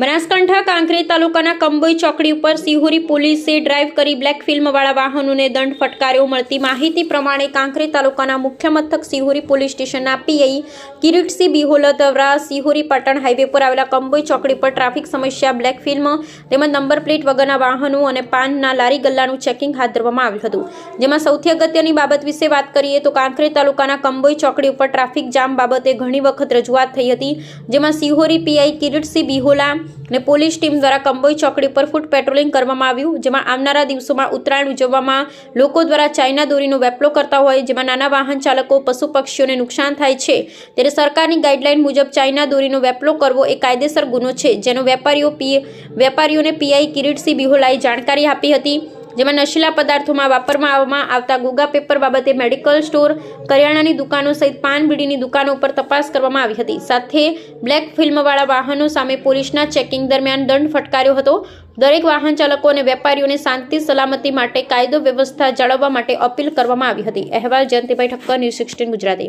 બનાસકાંઠા કાંકરેજ તાલુકાના કંબોઈ ચોકડી ઉપર સિહોરી પોલીસે ડ્રાઈવ કરી બ્લેક ફિલ્મવાળા વાહનોને દંડ ફટકાર્યો. મળતી માહિતી પ્રમાણે કાંકરેજ તાલુકાના મુખ્ય મથક સિહોરી પોલીસ સ્ટેશનના પીઆઈ કિરીટસિંહ બિહોલા દ્વારા સિહોરી પાટણ હાઈવે પર આવેલા કંબોઈ ચોકડી પર ટ્રાફિક સમસ્યા, બ્લેક ફિલ્મ તેમજ નંબર પ્લેટ વગરના વાહનો અને પાનના લારી ગલ્લાનું ચેકિંગ હાથ ધરવામાં આવ્યું હતું. જેમાં સૌથી અગત્યની બાબત વિશે વાત કરીએ તો કાંકરેજ તાલુકાના કંબોઈ ચોકડી ઉપર ટ્રાફિક જામ બાબતે ઘણી વખત રજૂઆત થઈ હતી, જેમાં સિહોરી પીઆઈ કિરીટસિંહ બિહોલા અને પોલીસ ટીમ દ્વારા કંબોઈ ચોકડી પર ફૂટ પેટ્રોલિંગ કરવામાં આવ્યું, જેમાં આવનારા દિવસોમાં ઉત્તરાયણ ઉજવવામાં લોકો દ્વારા ચાઇના દોરીનો વેપલો કરતા હોય, જેમાં નાના વાહન ચાલકો, પશુ પક્ષીઓને નુકસાન થાય છે. ત્યારે સરકારની ગાઈડલાઇન મુજબ ચાઇના દોરીનો વેપલો કરવો એ કાયદેસર ગુનો છે, જેનો વેપારીઓ પી વેપારીઓને પીઆઈ કિરીટસિંહ બિહોલાએ જાણકારી આપી હતી. જેમાં નશીલા પદાર્થોમાં વાપરવામાં આવતા ગુગા પેપર બાબતે મેડિકલ સ્ટોર, કરિયાણાની દુકાનો સહિત પાન બીડીની દુકાનો ઉપર તપાસ કરવામાં આવી હતી. સાથે બ્લેક ફિલ્મવાળા વાહનો સામે પોલીસના ચેકિંગ દરમિયાન દંડ ફટકાર્યો હતો. દરેક વાહન ચાલકો અને વેપારીઓને શાંતિ, સલામતી માટે કાયદો વ્યવસ્થા જાળવવા માટે અપીલ કરવામાં આવી હતી. અહેવાલ જયંતિભાઈ ઠક્કર, ન્યૂઝ સિક્સટીન ગુજરાતી.